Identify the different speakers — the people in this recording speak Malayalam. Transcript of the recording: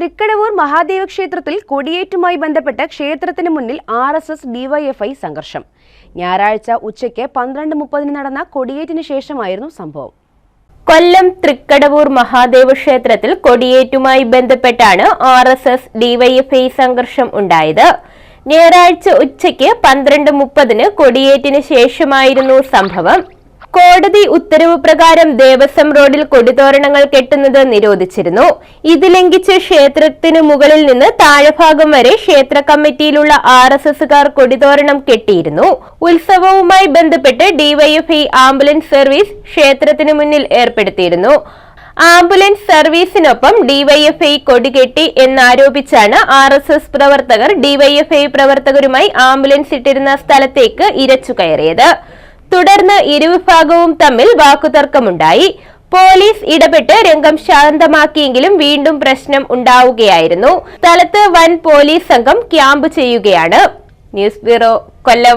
Speaker 1: തൃക്കടവൂർ മഹാദേവ ക്ഷേത്രത്തിൽ കൊടിയേറ്റുമായി ബന്ധപ്പെട്ട് ക്ഷേത്രത്തിന് മുന്നിൽ ആർ എസ് എസ് ഡിവൈഎഫ്ഐ സംഘർഷം. ഞായറാഴ്ച ഉച്ചയ്ക്ക് പന്ത്രണ്ട് മുപ്പതിന് നടന്ന കൊടിയേറ്റിന് ശേഷമായിരുന്നു സംഭവം.
Speaker 2: കൊല്ലം തൃക്കടവൂർ മഹാദേവ ക്ഷേത്രത്തിൽ കൊടിയേറ്റുമായി ബന്ധപ്പെട്ടാണ് ആർ എസ് എസ് ഡിവൈഎഫ്ഐ സംഘർഷം ഉണ്ടായത്. ഞായറാഴ്ച ഉച്ചയ്ക്ക് പന്ത്രണ്ട് മുപ്പതിന് കൊടിയേറ്റിന് ശേഷമായിരുന്നു സംഭവം. കോടതി ഉത്തരവ് പ്രകാരം ദേവസ്വം റോഡിൽ കൊടിതോരണങ്ങൾ കെട്ടുന്നത് നിരോധിച്ചിരുന്നു. ഇത് ലംഘിച്ച് ക്ഷേത്രത്തിന് മുകളിൽ നിന്ന് താഴെഭാഗം വരെ ക്ഷേത്ര കമ്മിറ്റിയിലുള്ള ആർ എസ് എസുകാർ കൊടിതോരണം കെട്ടിയിരുന്നു. ഉത്സവവുമായി ബന്ധപ്പെട്ട് ഡിവൈഎഫ്ഐ ആംബുലൻസ് സർവീസ് ക്ഷേത്രത്തിന് മുന്നിൽ ഏർപ്പെടുത്തിയിരുന്നു. ആംബുലൻസ് സർവീസിനൊപ്പം ഡിവൈഎഫ്ഐ കൊടികെട്ടി എന്നാരോപിച്ചാണ് ആർ എസ് എസ് പ്രവർത്തകർ ഡിവൈഎഫ്ഐ പ്രവർത്തകരുമായി ആംബുലൻസ് ഇട്ടിരുന്ന സ്ഥലത്തേക്ക് ഇരച്ചു കയറിയത്. തുടർന്ന് ഇരുവിഭാഗവും തമ്മിൽ വാക്കുതർക്കമുണ്ടായി. പോലീസ് ഇടപെട്ട് രംഗം ശാന്തമാക്കിയെങ്കിലും വീണ്ടും പ്രശ്നം ഉണ്ടാവുകയായിരുന്നു. സ്ഥലത്ത് വൻ പോലീസ് സംഘം ക്യാമ്പ് ചെയ്യുകയാണ്. News bureau Kollam.